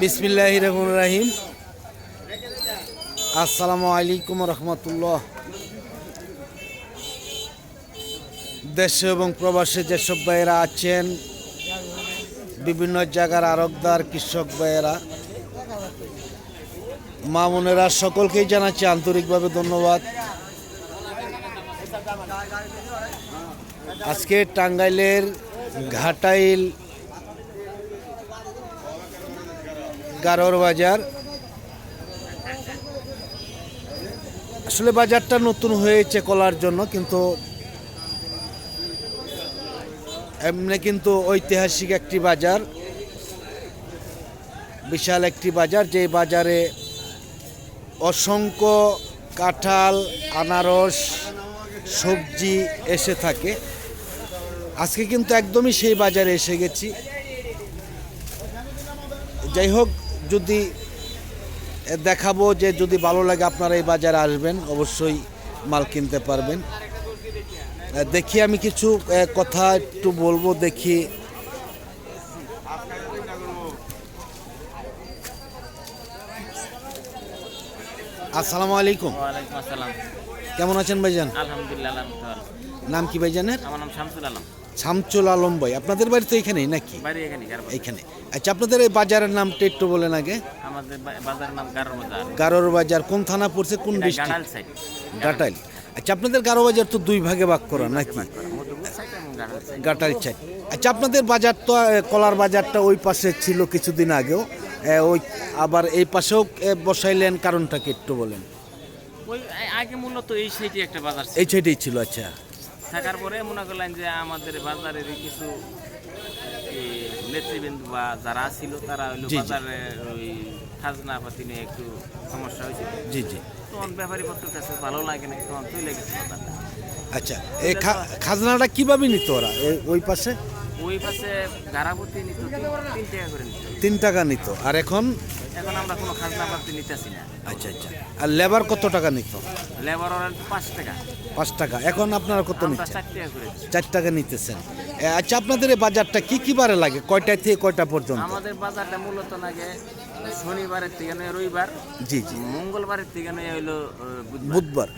বিসমিল্লাহ রহমান রাহিম। আসসালামু আলাইকুম রহমতুল্লাহ। দেশে এবং প্রবাসে যেসব ভাইয়েরা আছেন, বিভিন্ন জায়গার আরকদার কৃষক ভাইয়েরা, মা বোনেরা, সকলকেই জানাচ্ছি আন্তরিকভাবে ধন্যবাদ। আজকে টাঙ্গাইলের ঘাটাইল গারোর বাজার। আসলে বাজারটা নতুন হয়েছে কলার জন্য, কিন্তু এমনি কিন্তু ঐতিহাসিক একটি বাজার, বিশাল একটি বাজার, যে বাজারে অসংখ্য কাঁঠাল, আনারস, সবজি এসে থাকে। আজকে কিন্তু একদমই সেই বাজারে এসে গেছি। যাই হোক যদি দেখাবো যে যদি ভালো লাগে আপনারা এই বাজারে আসবেন অবশ্যই মাল কিনতে পারবেন। দেখি আমি কিছু কথা একটু বলব দেখি। আসসালামু আলাইকুম। কেমন আছেন ভাইজান? আলহামদুলিল্লাহ। নাম কি ভাইজানের? আমার নাম শামসুল আলম। শামচুল আলম ভাই আপনাদের বাড়ি তো এখানেই নাকি? এখানে। আচ্ছা আপনাদের এই বাজারের নামটা একটু বলেন আগে। আমাদের বাজারের নাম গারো বাজার গারোর বাজার কোন থানা পড়ছে কোন ডিস্ট্রিক্ট? গাটাইল। আচ্ছা আপনাদের গারো বাজার তো দুই ভাগে ভাগ করা নাকি? Side side. গাটাইল চাই আচ্ছা আপনাদের বাজার তো কলার বাজারটা ওই পাশে ছিল কিছুদিন আগেও। ওই আবার এই পাশেও বসাইলেন কারণটা কি একটু বলেন। ওই আগে মূলত এই সাইডে একটা বাজার এই সাইডেই ছিল আচ্ছা। থাকার পরে মনে করলেন যে আমাদের বাজারের কিছু নেতৃবৃন্দ বা যারা ছিল তারা হইল জি, জি। বাজারে ওই খাজনা পাতি নিয়ে একটু সমস্যা হয়েছিল। জি জি। তখন ব্যাপারী পত্রের কাছে ভালো লাগে না তখন চলে গেছে আচ্ছা এই খাজনাটা কীভাবে নিত ওরা? ওই পাশে? ওই পাশে গারাপতি নিত তিন টাকা করে নিত। তিন টাকা নিত। আর এখন? এখন আমরা কোনো খাজনা পাতি নিতেছি না। আচ্ছা আচ্ছা। আর লেবার কত টাকা নিত? লেবার ওরা পাঁচ টাকা। পাঁচ টাকা। এখন আপনারা কত নিচ্ছেন? চার টাকা নিতেছেন। আচ্ছা আপনাদের এই বাজারটা কি কি বারে লাগে? কয়টা থেকে কয়টা পর্যন্ত? আমাদের বাজারটা মূলত লাগে শনিবারের থেকে নয় রবিবার। জি জি। মঙ্গলবারের থেকে নয় হইল বুধবার।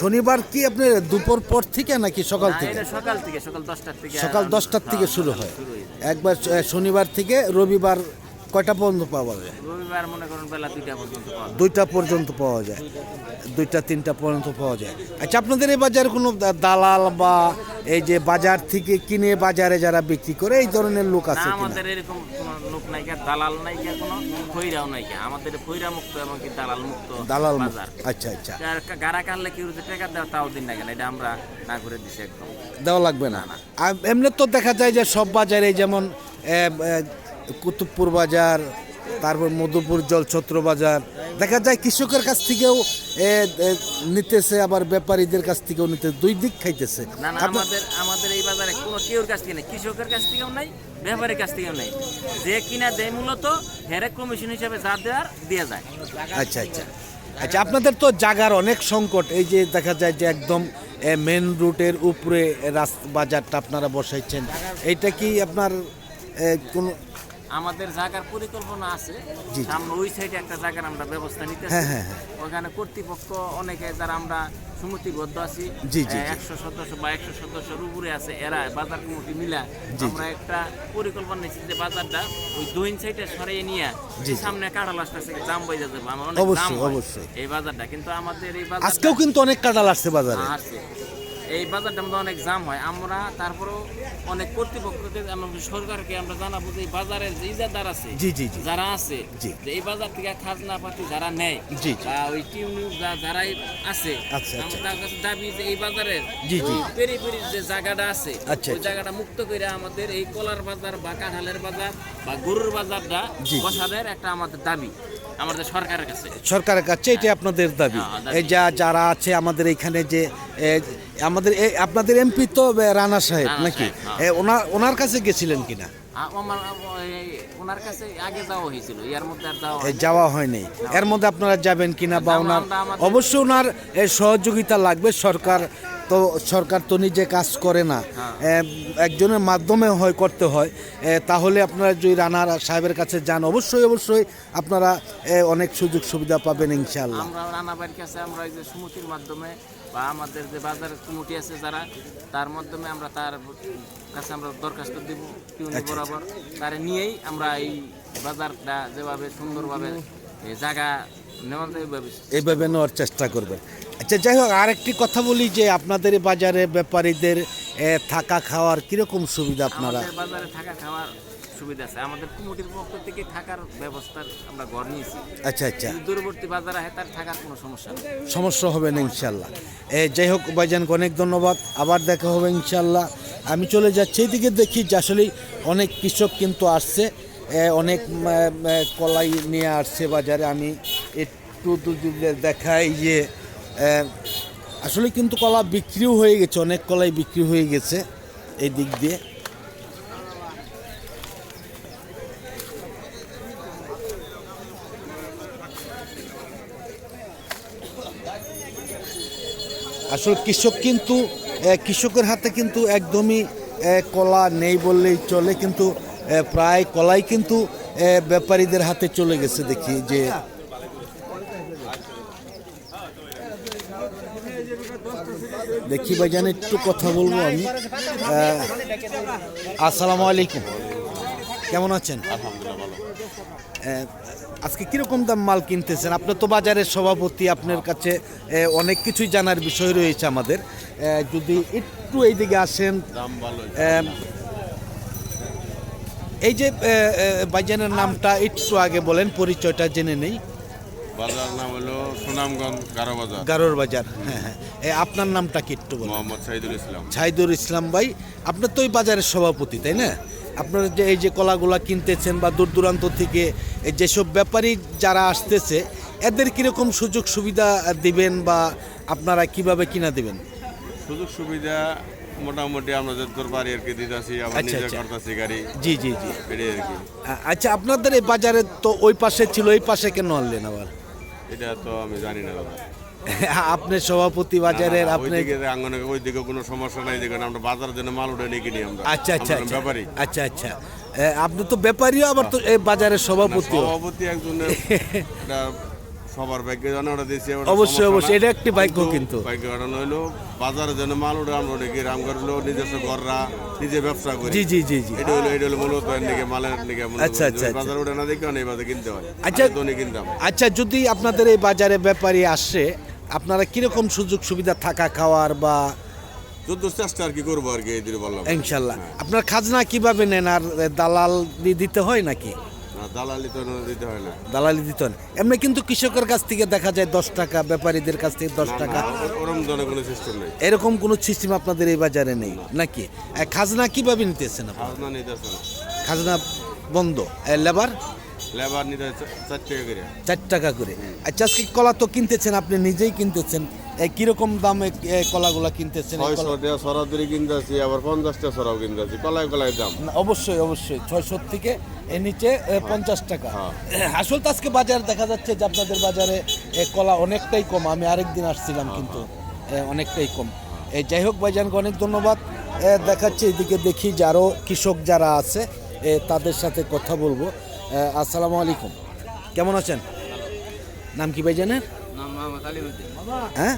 শনিবার কি আপনি দুপুর পর থেকে নাকি সকাল থেকে? সকাল থেকে সকাল দশটার থেকে সকাল দশটার থেকে হ্যাঁ, শুরু হয়। একবার শনিবার থেকে রবিবার কয়টা পর্যন্ত পাওয়া যায়? রবিবার মনে করুন বেলা দুইটা পর্যন্ত পাওয়া যায়। দুইটা পর্যন্ত পাওয়া যায়। দুইটা তিনটা পর্যন্ত পাওয়া যায়। আচ্ছা আপনাদের এই বাজারে কোনো দালাল বা এই যে বাজার থেকে কিনে বাজারে যারা বিক্রি করে এই ধরনের লোক আছে কিনা? আমাদের এরকম কোনো লোক নাই কা, দালাল নাই কা, কোনো খৈরাও নাই কা। আমাদের খৈরা মুক্ত এবং কি দালাল মুক্ত দালাল। বাজার। আচ্ছা আচ্ছা। গারা কাটলে কেউ যদি টাকা দেওয়া তাও দিন না কেন এটা আমরা না করে দিছি একদম। দেওয়া লাগবে না। আর এমনি তো দেখা যায় যে সব বাজারে যেমন এ, এ, কুতুবপুর বাজার তারপর মধুপুর জলছত্র বাজার। দেখা যায় কৃষকের কাছ থেকেও নিতেছে আবার ব্যাপারীদের কাছ থেকেও নিতে দুই দিক খাইতেছে। না না আমাদের আমাদের এই বাজারে কোনো কেউর কাছ থেকে নেই কৃষকের কাছ থেকেও নাই ব্যাপারীর কাছ থেকেও নাই। যে কিনা দেয় মূলত হেরে কমিশন হিসাবে যা দেওয়ার দিয়ে যায়। আচ্ছা আচ্ছা। আচ্ছা আপনাদের তো জাগার অনেক সংকট এই যে দেখা যায় যে একদম মেন রুটের উপরে রাস্তা বাজারটা আপনারা বসাইছেন। এইটা কি আপনার কোনো আমাদের জায়গার পরিকল্পনা আছে। সামনে ওই সাইডে একটা জায়গার আমরা ব্যবস্থা নিতে হ্যাঁ, হ্যাঁ, হ্যাঁ। ওখানে কর্তৃপক্ষ অনেকে যারা আমরা সমিতিবদ্ধ আছি। একশো সদস্য বা একশো সদস্যের উপরে আছে এরা বাজার কমিটি মিলা আমরা একটা পরিকল্পনা নিচ্ছি যে বাজারটা ওই দইন সাইডে সরিয়ে নিয়ে। সামনে কাঁড়াল আসতেছে জাম বই যাবে আমার অনেক অবশ্যই। এই বাজারটা কিন্তু আমাদের এই বাজার আজকেও কিন্তু অনেক কাঁঠাল আসছে বাজারে আছে এই বাজারটা মধ্যে অনেক জাম হয় আমরা তারপরেও অনেক কর্তৃপক্ষকে এবং সরকারকে আমরা জানাব যে এই বাজারের যে ইজাদার আছে জি জি জি যারা আছে জি। যে এই বাজার থেকে খাজনা পাতি যারা নেয় জি। বা ওই টিউনিউ যারাই আছে আচ্ছা, আচ্ছা। আমাদের কাছে দাবি যে এই বাজারের জি, জি। পেরি পেরি যে জায়গাটা আছে আচ্ছা, ওই। জায়গাটা মুক্ত করে আমাদের এই কলার বাজার বা কাঁঠালের বাজার বা গরুর বাজারটা। বসাদের একটা আমাদের দাবি আমাদের সরকারের কাছে। সরকারের কাছে এটাই আপনাদের দাবি। হ্যাঁ, এই যা যারা আছে আমাদের এখানে যে আমাদের আপনাদের এমপি তো রানা সাহেব নাকি? হ্যাঁ। ওনার ওনার কাছে গেছিলেন কিনা? ওনার কাছে আগে যাওয়া হয়েছিল ইয়ার মধ্যে আর যাওয়া হয়নি। যাওয়া হয়নি। এর মধ্যে আপনারা যাবেন কিনা বা ওনার অবশ্যই ওনার সহযোগিতা লাগবে সরকার তো সরকার তো নিজে কাজ করে না। একজনের মাধ্যমে হয় করতে হয়। তাহলে আপনারা যদি রানার সাহেবের কাছে যান অবশ্যই অবশ্যই আপনারা অনেক সুযোগ সুবিধা পাবেন ইনশাআল্লাহ। আমরা রানাবাড়ির কাছে আমরা এই যে সমিতির মাধ্যমে বা আমাদের যে বাজার কমিটি আছে যারা তার মাধ্যমে আমরা তার কাছে আমরা দরখাস্ত দিব টিউনি বরাবর। তারে নিয়েই আমরা এই বাজারটা যেভাবে সুন্দরভাবে জায়গা নেওয়া এইভাবে নেওয়ার চেষ্টা করবেন। আচ্ছা যাই হোক আরেকটি কথা বলি যে আপনাদের বাজারে ব্যাপারীদের থাকা খাওয়ার কীরকম সুবিধা আপনারা? বাজারে থাকা খাওয়ার সুবিধা আছে। আমাদের কমিটির পক্ষ থেকে থাকার ব্যবস্থার আমরা নিয়েছি। আচ্ছা আচ্ছা। দূরবর্তী বাজার আছে তার থাকার কোনো সমস্যা সমস্যা হবে না ইনশাল্লাহ যাই হোক ভাইজানকে অনেক ধন্যবাদ। আবার দেখা হবে ইনশাল্লাহ আমি চলে যাচ্ছি। এইদিকে দেখি যে আসলে অনেক কৃষক কিন্তু আসছে। অনেক কলাই নিয়ে আসছে বাজারে। আমি একটু দেখাই যে আসলে কিন্তু কলা বিক্রিও হয়ে গেছে, অনেক কলাই বিক্রি হয়ে গেছে এই দিক দিয়ে। আসলে কৃষক কিন্তু কৃষকের হাতে কিন্তু একদমই কলা নেই বললেই চলে, কিন্তু প্রায় কলাই কিন্তু ব্যাপারীদের হাতে চলে গেছে দেখি যে দেখি ভাইজান একটু কথা বলব আমি। আসসালামু আলাইকুম। কেমন আছেন? আজকে কীরকম দাম মাল কিনতেছেন? আপনি তো বাজারের সভাপতি আপনার কাছে অনেক কিছুই জানার বিষয় রয়েছে আমাদের। যদি একটু এইদিকে আসেন এই যে আহ, নামটা একটু আগে বলেন পরিচয়টা জেনে নেই। বাজার নাম হলো সুনামগঞ্জ গারো বাজার। গারোর বাজার হ্যাঁ হ্যাঁ। এ, আপনার নামটা কি একটু বলেন? মোহাম্মদ সাইদুল ইসলাম। ছাইদুর ইসলাম ভাই আপনার তো ওই বাজারের সভাপতি তাই না? আপনারা যে এই যে কলাগুলা কিনতেছেন বা দূর দূরান্ত থেকে এই যেসব ব্যাপারী যারা আসতেছে এদের কীরকম সুযোগ সুবিধা দিবেন বা আপনারা কীভাবে কিনা দেবেন? সুযোগ সুবিধা মোটামুটি আমরা যে তোর বাড়ি আর কি দিতেছি আবার আচ্ছা, নিজে আচ্ছা। করতেছি গাড়ি। জি জি জি। এটাই আর কি। আ- আচ্ছা আপনাদের এই বাজারে তো ওই পাশে ছিল ওই পাশে কেন আনলেন আবার? এটা তো আমি জানি না। আপনি সভাপতি বাজারের আপনি আঙ্গনে ওইদিকে কোনো সমস্যা নাই দেখেন আমরা বাজারের জন্য মাল উঠে নিয়ে কিনি আমরা। আচ্ছা আচ্ছা ব্যাপারি আচ্ছা। ব্যাপারী। আচ্ছা আচ্ছা। আপনি তো ব্যাপারীও আবার তো এই বাজারের সভাপতি সভাপতি একজনের সবার ভাগ্যে ওটা দিয়েছি অবশ্যই, অবশ্যই, এটা একটি ভাগ্য কিন্তু। ভাগ্য হইল বাজারের জন্য মাল উঠে আমরা উঠে রাম করল নিজস্ব ঘররা নিজে ব্যবসা করি। জি জি জি জি। এটা হলো এটা হলো মূলত মালের দিকে আচ্ছা, আচ্ছা, বাজার না দেখে অনেক বাজার কিনতে হয়। আচ্ছা। আচ্ছা দনি কিনতাম। আচ্ছা যদি আপনাদের এই বাজারে ব্যাপারী আসে আপনারা কীরকম সুযোগ সুবিধা থাকা খাওয়ার বা যত চেষ্টা আর কি করব আর কি এই বললাম। ইনশাল্লাহ। আপনার খাজনা কীভাবে নেন আর দালাল দিতে হয় নাকি? দালালি তো দিতে হয় না। দালালি দিতে হয় এমনি কিন্তু কৃষকের কাছ থেকে দেখা যায় দশ টাকা ব্যাপারীদের কাছ থেকে দশ টাকা। না, ধরনের কোনো সিস্টেম নেই। এরকম কোনো সিস্টেম আপনাদের এই বাজারে নেই নাকি? খাজনা কীভাবে নিতেছেন আপনি? খাজনা না। খাজনা বন্ধ। লেবার লেবার নিতে চার টাকা করে। চার টাকা করে। আচ্ছা আজকে কলা তো কিনতেছেন আপনি নিজেই কিনতেছেন। কীরকম দামে কলাগুলা কিনতেছেন সরাসরি কিনতে আসি আবার পঞ্চাশ টাকা সরাও কিনতে আসি কলায় কলায় দাম। অবশ্যই অবশ্যই। ছয়শো থেকে এর নিচে পঞ্চাশ টাকা। হ্যাঁ। আসল তো আজকে বাজার দেখা যাচ্ছে যে আপনাদের বাজারে কলা অনেকটাই কম। আমি আরেকদিন আসছিলাম কিন্তু অনেকটাই কম। এই যাই হোক ভাইজানকে অনেক ধন্যবাদ। দেখাচ্ছে এদিকে দেখি যে আরও কৃষক যারা আছে তাদের সাথে কথা বলব। আসসালামু আলাইকুম। কেমন আছেন? নাম কি ভাইজানের? হ্যাঁ?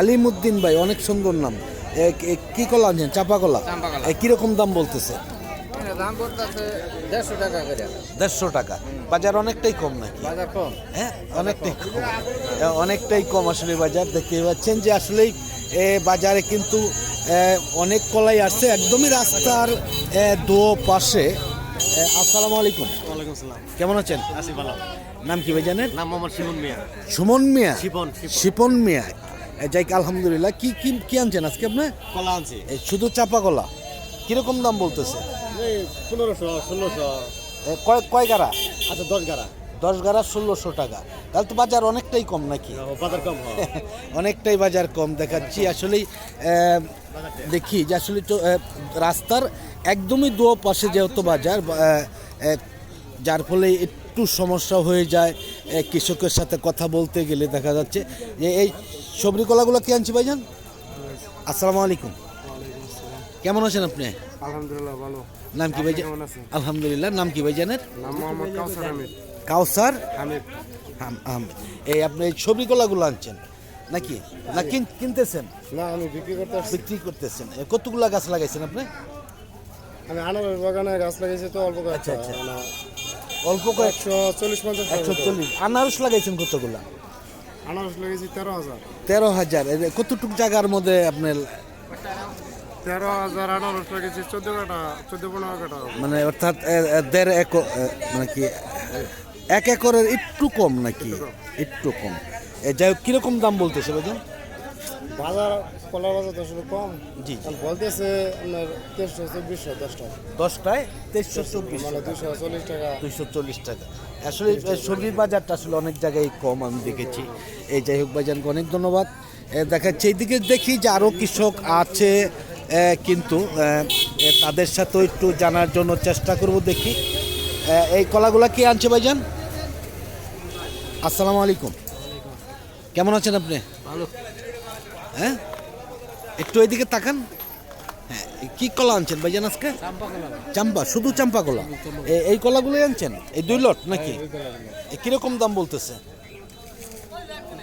আলিমুদ্দিন। ভাই অনেক সুন্দর নাম। কি কলা আনছেন? চাপা কলা? কীরকম দাম বলতেছে? দাম দেড়শো টাকা করে। দেড়শো টাকা। বাজার অনেকটাই কম নাকি? হ্যাঁ অনেকটাই কম। অনেকটাই কম আসলে বাজার দেখতে পাচ্ছেন যে আসলেই বাজারে কিন্তু অনেক কলাই আসছে একদমই রাস্তার দো পাশে আসসালামু আলাইকুম। কেমন আছেন? আসি ভালো। নাম কি ভাই জানেন? নাম আমার শিমুন মিয়া। সুমন মিয়া? শিপন শিপন। মিয়া। এ, যাই আলহামদুলিল্লাহ। কি কি কি আনছেন আজকে আপনি? কলা আনছি। এই শুধু চাপা কলা। কীরকম দাম বলতেছে? এই পনেরোশো ষোলোশো। এ, কয় কয় গাড়া? আচ্ছা দশ গাড়া। দশ গাড়া ষোলোশো টাকা। তাহলে তো বাজার অনেকটাই কম নাকি? বাজার কম অনেকটাই বাজার কম। দেখাচ্ছি আসলেই দেখি যে আসলে তো রাস্তার একদমই দু পাশে যেহেতু বাজার যার ফলে একটু সমস্যা হয়ে যায় কৃষকের সাথে কথা বলতে গেলে দেখা যাচ্ছে যে এই সবরি কলাগুলো কি আনছি ভাইজান? আসসালামু আলাইকুম। কেমন আছেন আপনি? আলহামদুলিল্লাহ ভালো। নাম কি ভাই কেমন আছেন? আলহামদুলিল্লাহ নাম কি ভাই জানেন নাম মোহাম্মদ কাউসার। এই আপনি এই ছবি কলাগুলো আনছেন নাকি? না কিন- কিনতেছেন? না আমি বিক্রি করতে বিক্রি করতেছেন। কতগুলা গাছ লাগাইছেন আপনি? আমি আনারস বাগানে গাছ লাগিয়েছি তো অল্প আচ্ছা, আচ্ছা। অল্প চল্লিশ পঞ্চাশ একশো চল্লিশ। আনারস লাগাইছেন কতগুলা? আনারস লাগিয়েছি তেরো হাজার। তেরো হাজার। কতটুক জায়গার মধ্যে আপনার তেরো হাজার আনারস লাগিয়েছি চোদ্দ কাটা চোদ্দ পনেরো কাটা মানে অর্থাৎ দেড় একর মানে কি এক একরের একটু কম নাকি? একটু কম। যাই হোক কীরকম দাম বলতেছে বাজার কলার বাজার তো আসলে কম। জি। বলতেছে আপনার তেইশশো চব্বিশশো দশটা। দশটায় তেইশশো চব্বিশ মানে দুশো চল্লিশ টাকা। দুইশো চল্লিশ টাকা। আসলে সবজির বাজারটা আসলে অনেক জায়গায় কম আমি দেখেছি। এই যাই হোক ভাইজানকে অনেক ধন্যবাদ। দেখাচ্ছে। এইদিকে দেখি যে আরও কৃষক আছে কিন্তু তাদের সাথেও একটু জানার জন্য চেষ্টা করব দেখি। এই কলাগুলা কে আনছে ভাইজান? আসসালামু আলাইকুম। কেমন আছেন আপনি? ভালো। হ্যাঁ? একটু এদিকে তাকান। হ্যাঁ কি কলা আনছেন ভাইজান আজকে? চাম্পা শুধু চাম্পা কলা? এই কলাগুলোই আনছেন? এই দুই লট নাকি? এ কীরকম দাম বলতেছে?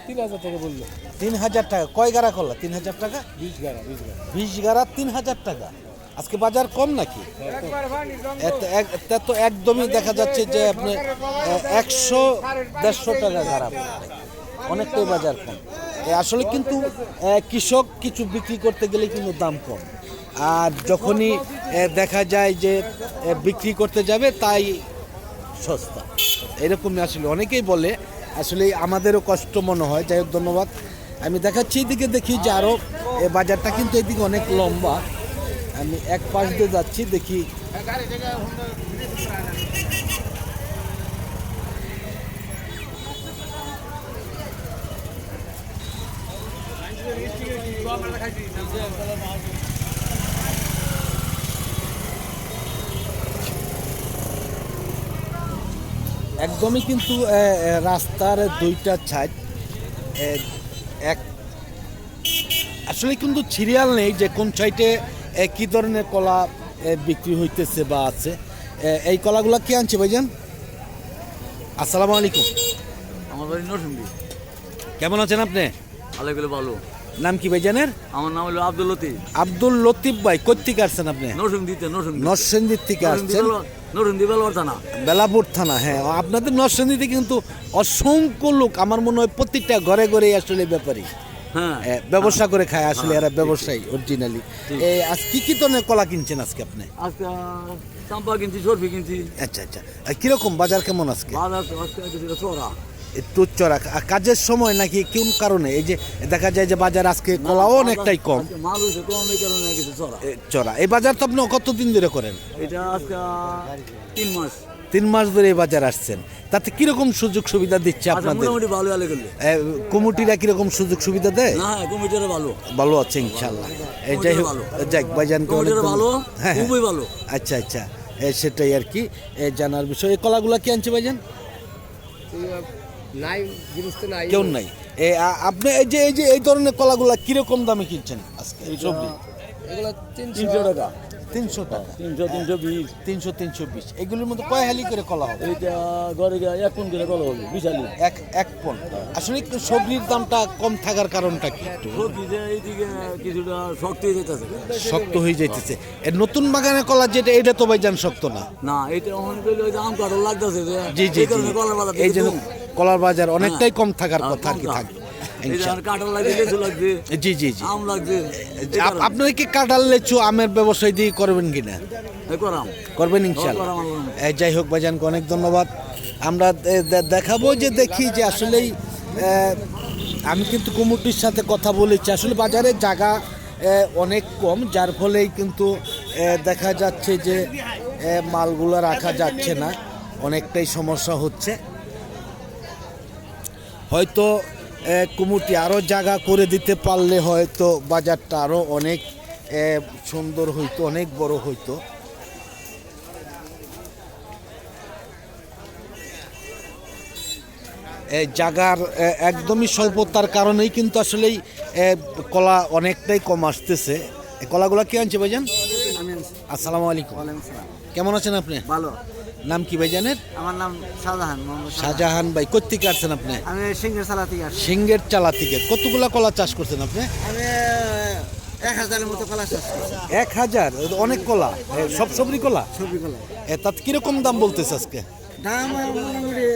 তিন হাজার টাকা বলল। তিন হাজার টাকা। কয় গাড়া কলা? তিন হাজার টাকা? বিশ গাড়া বিশ গাড়া। তিন হাজার টাকা। আজকে বাজার কম নাকি? তা একদমই দেখা যাচ্ছে যে আপনি একশো দেড়শো টাকা গাড়া অনেকটাই বাজার কম। আসলে কিন্তু কৃষক কিছু বিক্রি করতে গেলে কিন্তু দাম কম। আর যখনই দেখা যায় যে বিক্রি করতে যাবে, তাই সস্তা। এরকমই আসলে অনেকেই বলে, আসলে আমাদেরও কষ্ট মনে হয়। যাই হোক, ধন্যবাদ। আমি দেখাচ্ছি, এদিকে দেখি যে আরও বাজারটা কিন্তু এদিকে অনেক লম্বা। আমি এক পাশ দিয়ে যাচ্ছি, দেখি। একদমই কিন্তু রাস্তার দুইটা ছাইড এক। আসলে কিন্তু সিরিয়াল নেই যে কোন এ, কি ধরনের কলা বিক্রি হইতেছে বা আছে। এই কলাগুলা কে আনছে ভাইজান? আসসালামু আলাইকুম। আমার বাড়ি নরসিংদী। কেমন আছেন আপনি? ভালো নাম কি ভাইজানের? আমার নাম হলো আব্দুল লতিফ। আব্দুল লতিফ ভাই কোথেকে আসছেন আপনি? নরসিংদীতে নরসিংদী নরসিংদীর থেকে আসছেন? নরসিংদী বেলবার থানা। বেলাপুর থানা হ্যাঁ। আপনাদের নরসিংদীতে কিন্তু অসংখ্য লোক আমার মনে হয় প্রত্যেকটা ঘরে ঘরে আসলে ব্যাপারী। হ্যাঁ। ব্যবসা করে খায় আসলে এরা ব্যবসায়ী অরিজিনালি এই আজ কি কি ধরনের কলা কিনছেন আজকে আপনি? আজকে চাম্পা কিনছি সরফি কিনছি। আচ্ছা আচ্ছা। কীরকম বাজার কেমন আজকে? বাজার আজকে চড়া চড়া আর কাজের সময় নাকি কোন কারণে? এই যে দেখা যায় যে বাজার আজকে কলাও অনেকটাই কম। চড়া। এ, এই বাজার তো আপনি কতদিন ধরে করেন? এটা আজকে তিন মাস। তিন মাস ধরে এই বাজার আসছেন। তাতে কীরকম সুযোগ সুবিধা দিচ্ছে আচ্ছা আপনাদের? কমিটিরা কীরকম সুযোগ সুবিধা দেয়? না হ্যাঁ কমিটিরা ভালো। ভালো আছে ইনশাল্লাহ এই যাই হোক ভালো। যাক ভাইজানকে অনেক ভালো হ্যাঁ হ্যাঁ। খুবই ভালো। আচ্ছা আচ্ছা। এ, সেটাই আর কি। জানার বিষয়। এই কলাগুলা কি আনছে ভাইজান? নাই তো নাই। কেউ নাই। আপনি এই যে এই যে এই ধরনের কলাগুলা কীরকম দামে কিনছেন আজকে? এই সবজি? এগুলো তিনশো টাকা। তিনশো টাকা। তিনশো তিনশো বিশ। তিনশো তিনশো বিশ। এগুলোর মধ্যে কয় হালি করে কলা হবে? এইটা ঘরে গিয়ে এক কোন করে কলা হবে বিশালি এক এক পন। আসলে সবজির দামটা কম থাকার কারণটা কি সবজি যে এইদিকে কিছুটা শক্ত হয়ে যেতেছে শক্ত হয়ে যাইতেছে। এর নতুন বাগানে কলা যেটা এটা তো ভাইজান শক্ত না? না এটা অনেক যে আম লাগতেছে যে জি জি এই জন্য। কলার বাজার অনেকটাই কম থাকার হ্যাঁ, কথা আর কি। থাকবে জি জি জি। আপনারা কি কাঁঠাল লেচু আমের ব্যবসায় দিয়ে করবেন কিনা? করবেন ইনশাল্লাহ। আল্লাহ। এই যাই হোক ভাইজানকে অনেক ধন্যবাদ। আমরা দেখাবো যে দেখি যে আসলেই আমি কিন্তু কমিটির সাথে কথা বলেছি। আসলে বাজারে জায়গা অনেক কম যার ফলেই কিন্তু দেখা যাচ্ছে যে মালগুলো রাখা যাচ্ছে না। অনেকটাই সমস্যা হচ্ছে। হয়তো কমিটি আরও জায়গা করে দিতে পারলে হয়তো বাজারটা আরও অনেক সুন্দর হইতো অনেক বড় হইতো। জাগার একদমই স্বল্পতার কারণেই কিন্তু আসলেই কলা অনেকটাই কম আসতেছে। কলাগুলো কে আনছে ভাইজান? আসসালামু আলাইকুম। কেমন আছেন আপনি? ভালো। নাম কি ভাইজানের আমার নাম শাহজাহান শাহজাহান। ভাই কোথেকে আসছেন আপনি? আমি সিংহের সালা থেকে সিঙ্গের চালা থেকে। কতগুলা কলা চাষ করছেন আপনি? আমি এক হাজারের মতো কলা চাষ এক হাজার? অনেক কলা? সব সবরি কলা? ছবি কলা। তাতে কীরকম দাম বলতেছে আজকে? দাম মোটামুটি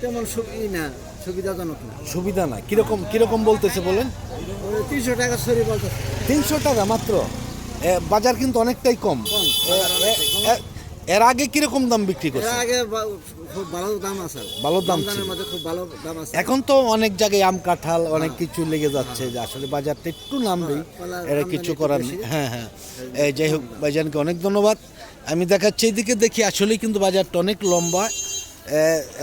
তেমন সুবি না সুবিধাজনক না। সুবিধা না। কীরকম কীরকম বলতেছে বলেন? তিনশো টাকা ছড়ি বলতে তিনশো টাকা মাত্র? বাজার কিন্তু অনেকটাই কম। এর আগে কীরকম দাম বিক্রি এর করছে আগে খুব ভালো দাম আছে। ভালো দাম। মধ্যে খুব ভালো দাম আছে। এখন তো অনেক জায়গায় আম কাঁঠাল অনেক কিছু লেগে যাচ্ছে যে আসলে বাজারটা একটু নামবেই। কলার এটা আমদানি কিছু করার নেই। হ্যাঁ হ্যাঁ। এই যাই হোক ভাইজানকে অনেক ধন্যবাদ। আমি দেখাচ্ছি এইদিকে দেখি আসলে কিন্তু বাজারটা অনেক লম্বা।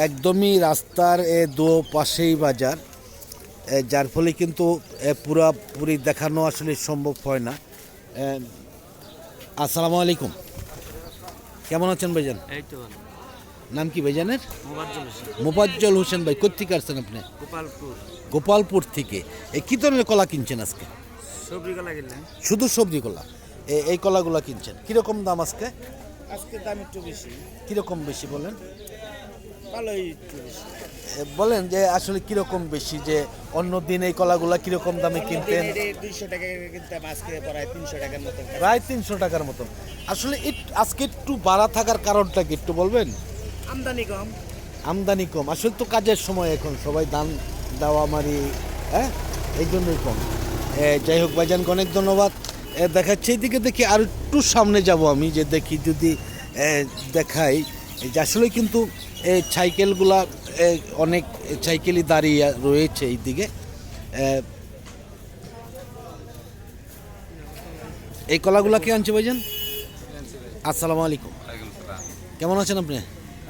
একদমই রাস্তার এ দো পাশেই বাজার যার ফলে কিন্তু পুরাপুরি দেখানো আসলে সম্ভব হয় না। আসসালামু আলাইকুম। কেমন আছেন ভাইজান? এই তো ভালো। নাম কি ভাইজানের? মোবাজ্জল হোসেন। ভাই কোথেকে আসছেন আপনি? গোপালপুর। গোপালপুর থেকে। এই কী ধরনের কলা কিনছেন আজকে? সবজি কলা কিনলেন। শুধু সবজি কলা? এই কলাগুলো কিনছেন। কীরকম দাম আজকে? আজকে দাম একটু বেশি। কীরকম বেশি বলেন? ভালোই বলেন যে আসলে কীরকম বেশি যে অন্য দিন এই কলাগুলা কীরকম দামে কিনতেন? দুইশো টাকা কিনতাম আজকে প্রায় তিনশো টাকার মতো প্রায় তিনশো টাকার মতন। আসলে আজকে একটু বাড়া থাকার কারণটা কি একটু বলবেন? আমদানি কম। আমদানি কম। আসলে তো কাজের সময় এখন সবাই দান দেওয়া মারি হ্যাঁ? এই জন্যই কম। যাই হোক ভাইজানকে অনেক ধন্যবাদ। এ, দেখাচ্ছি এইদিকে দেখি আর একটু সামনে যাব আমি যে দেখি যদি দেখাই। যে আসলে কিন্তু এই সাইকেলগুলা অনেক সাইকেলই দাঁড়িয়ে রয়েছে এই দিকে এই কলাগুলা কে আনছে ভাইজান? আসসালামু আলাইকুম। কেমন আছেন আপনি?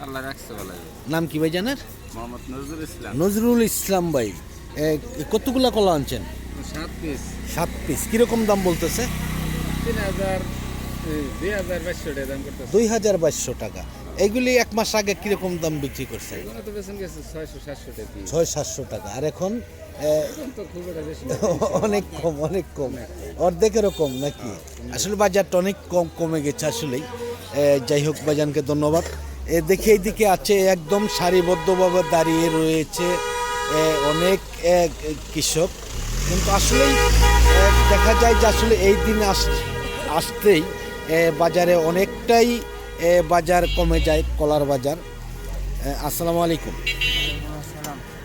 আল্লাহ রাখছে ভালো নাম কি ভাইজানের? মোহাম্মদ নজরুল ইসলাম। নজরুল ইসলাম ভাই। কতগুলা কলা আনছেন? সাত পিস। সাত পিস। কীরকম দাম বলতেছে? তিন হাজার দুই হাজার বাইশশো টাকা। এগুলি এক মাস আগে কীরকম দাম বিক্রি করছে? ছয় সাতশো টাকা। আর এখন অনেক কম অনেক কম। অর্ধেকেরও কম নাকি? আসলে বাজারটা অনেক কম কমে গেছে আসলেই। যাই হোক বাজানকে ধন্যবাদ। এ দেখি এইদিকে আছে একদম সারিবদ্ধভাবে দাঁড়িয়ে রয়েছে অনেক কৃষক। কিন্তু আসলেই দেখা যায় যে আসলে এই দিন আস আসতেই বাজারে অনেকটাই বাজার কমে যায় কলার বাজার। আসসালামু আলাইকুম।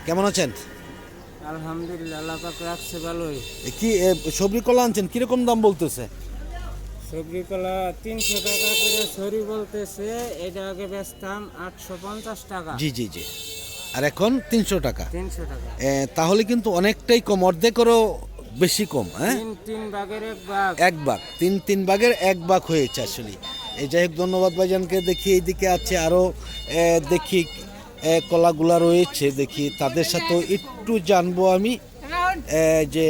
কেমন আছেন? আলহামদুলিল্লাহ আল্লাহ পাক রাখছে ভালোই। কি সবজি কলা আনছেন? কীরকম দাম বলতেছে? সবজি কলা তিনশো টাকা করে ছড়ি বলতেছে এটা আগে বেচতাম আটশো পঞ্চাশ টাকা। জি জি জি। আর এখন তিনশো টাকা। তিনশো টাকা। তাহলে কিন্তু অনেকটাই কম অর্ধেকেরও বেশি কম হ্যাঁ? তিন তিন ভাগের এক ভাগ। এক ভাগ তিন তিন ভাগের এক ভাগ হয়েছে আসলে। এই যাই হোক ধন্যবাদ ভাইজানকে। দেখি এইদিকে আছে আরও দেখি কলাগুলা রয়েছে দেখি তাদের সাথেও একটু জানব আমি। যে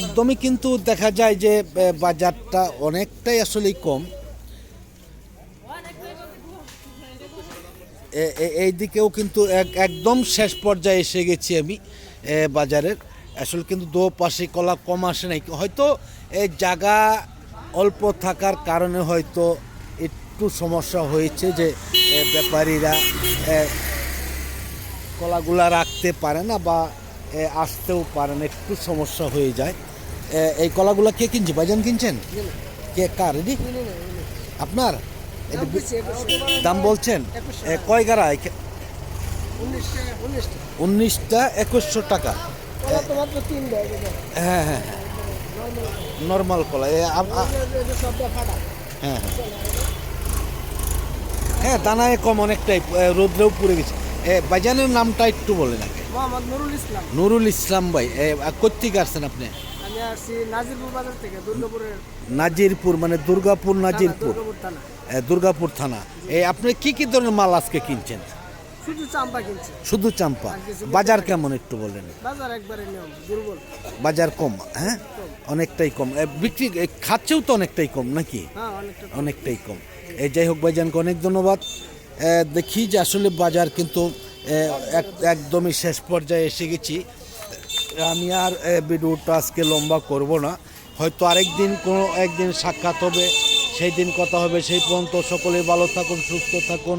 একদমই কিন্তু দেখা যায় যে বাজারটা অনেকটাই আসলেই কম। এই দিকেও কিন্তু এক একদম শেষ পর্যায়ে এসে গেছি আমি বাজারের। আসলে কিন্তু দো পাশে কলা কম আসে নাই। হয়তো এই জায়গা অল্প থাকার কারণে হয়তো একটু সমস্যা হয়েছে যে ব্যাপারীরা কলাগুলা রাখতে পারে না বা আসতেও পারে না একটু সমস্যা হয়ে যায়। এই কলাগুলা কে কিনছে? ভাইজান কিনছেন? কে কার? রেডি আপনার? এটা বি- দাম বলছেন? কয় গাড়া? উনিশটা একুশশো টাকা। হ্যাঁ হ্যাঁ। নর্মাল কলা হ্যাঁ হ্যাঁ। হ্যাঁ দানায় কম অনেকটাই রোদ্রেও পুড়ে গেছে। এ বাজানের নামটা একটু বলেন আগে। নুরুল ইসলাম। নুরুল ইসলাম ভাই কোথেকে আসছেন আপনি? নাজিরপুর মানে দুর্গাপুর নাজিরপুর। দুর্গাপুর থানা। এই আপনি কি কি ধরনের মাল আজকে কিনছেন? শুধু চাম্পা কিনছে। শুধু চাম্পা। বাজার কেমন একটু বলেন? বাজার একবারে দুর্বল। বাজার কম হ্যাঁ? অনেকটাই কম। বিক্রি খাচ্ছেও তো অনেকটাই কম নাকি? হ্যাঁ অনেকটাই কম। এই যাই হোক ভাইজানকে অনেক ধন্যবাদ। দেখি যে আসলে বাজার কিন্তু একদমই শেষ পর্যায়ে এসে গেছি। আমি আর ভিডিওটা আজকে লম্বা করব না। হয়তো আরেকদিন কোনো একদিন সাক্ষাৎ হবে সেই দিন কথা হবে। সেই পর্যন্ত সকলে ভালো থাকুন সুস্থ থাকুন।